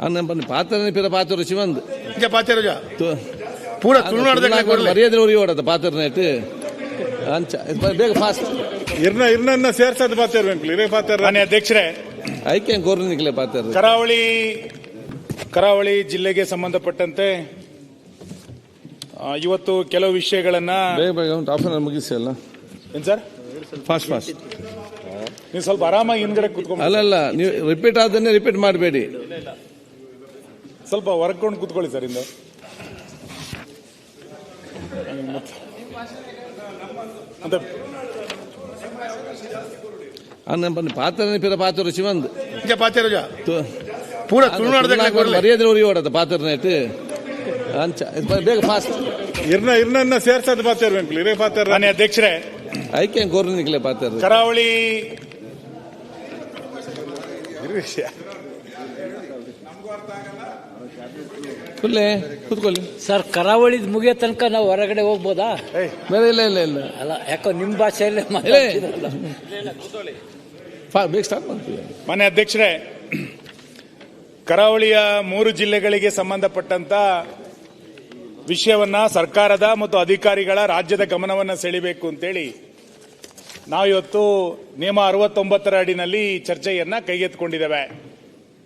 ಅನ್ನ ಪಾತ್ರ ಪಿರ ಪಾತ್ರ ಶಿವಂದ್. ಇಂಚ ಪಾತೆರಜ ಪೂರ ತುಳುನಾಡದಾಗ ಮರ್ಯಾದೆ ಉರಿ ಓಡದ ಪಾತ್ರ ನೆಟ್ ಅಂಚ ಬೇಗ ಫಾಸ್ಟ್ ಇರ್ನ ಇರ್ನ ಸೇರ್ಸದ್ ಪಾತ್ರ ವೆಂಕ್ಲಿ ಇರೇ ಪಾತೇರ್ ಮಾನ್ಯ ಅಧ್ಯಕ್ಷರೇ ಐಕೆ ಗೋರ್ನ ನಿಕ್ಲೆ ಪಾತ್ರ ಕರಾವಳಿ ಕರಾವಳಿ ಜಿಲ್ಲೆಗೆ ಸಂಬಂಧಪಟ್ಟಂತೆ ಆ, ಇವತ್ತು ಕೆಲವು ವಿಷಯಗಳನ್ನ ಬೇಗ ಬೇಗ ಹಾಫ್ ಮುಗಿಸಿ ಅಲ್ಲ? ಏನ್ ಸರ್? ಫಾಸ್ಟ್ ಫಾಸ್ಟ್ ನೀವು ಸ್ವಲ್ಪ ಆರಾಮಾಗಿ ಹಿಂದ್ಗಡೆ ಕುತ್ಕೊಂಡು ಅಲ್ಲಲ್ಲ ನೀವು ರಿಪೀಟ್ ಆದನ್ನೇ ರಿಪೀಟ್ ಮಾಡಬೇಡಿ. ಸ್ವಲ್ಪ ಹೊರಕೊಂಡು ಕೂತ್ಕೊಳ್ಳಿ ಸರ್ ಇಂದ ಪಾತ್ರ ಪಿರ ಪಾತ್ರ ಶಿವಂದ್. ಪೂರ ಮರ್ಯಾದೆ ಉರಿ ಓಡದ ಪಾತ್ರ ನೆಟ್ ಅಂಚ ಇದ್ ಬೇಗ ಫಾಸ್ಟ್ ಇರ್ನ ಇರ್ನನ್ನ ಸೇರ್ಸದ ಪಾತ್ರೆ ವೆಂಕ್ಲಿ ಇರೇ ಪಾತ್ರ ಮಾನ್ಯ ಅಧ್ಯಕ್ಷರೇ ಐಕೆ ಗೋರ್ನ ನಿಕ್ಲೆ ಪಾತ್ರ ಕರಾವಳಿ. ಕುಲ್ಲೆ ಕೂತ್ಕೊಳ್ಳಿ ಸರ್ ಕರಾವಳಿ ಮುಗಿಯೋ ತನಕ ನಾವು ಹೊರಗಡೆ ಹೋಗ್ಬೋದಾ? ಏಯ್, ಇಲ್ಲ ಇಲ್ಲ ಇಲ್ಲ ಅಲ್ಲ ಯಾಕೋ ನಿಮ್ಮ ಭಾಷೆಯಲ್ಲೇ ಮಾನ್ಯ ಅಧ್ಯಕ್ಷರೇ ಕರಾವಳಿಯ ಮೂರು ಜಿಲ್ಲೆಗಳಿಗೆ ಸಂಬಂಧಪಟ್ಟಂತ ವಿಷಯವನ್ನ ಸರ್ಕಾರದ ಮತ್ತು ಅಧಿಕಾರಿಗಳ ರಾಜ್ಯದ ಗಮನವನ್ನು ಸೆಳಿಬೇಕು ಅಂತೇಳಿ ನಾವಿವತ್ತು ನಿಯಮ ಅರವತ್ತೊಂಬತ್ತರ ಅಡಿನಲ್ಲಿ ಈ ಚರ್ಚೆಯನ್ನ ಕೈಗೆತ್ತಿಕೊಂಡಿದ್ದೇವೆ.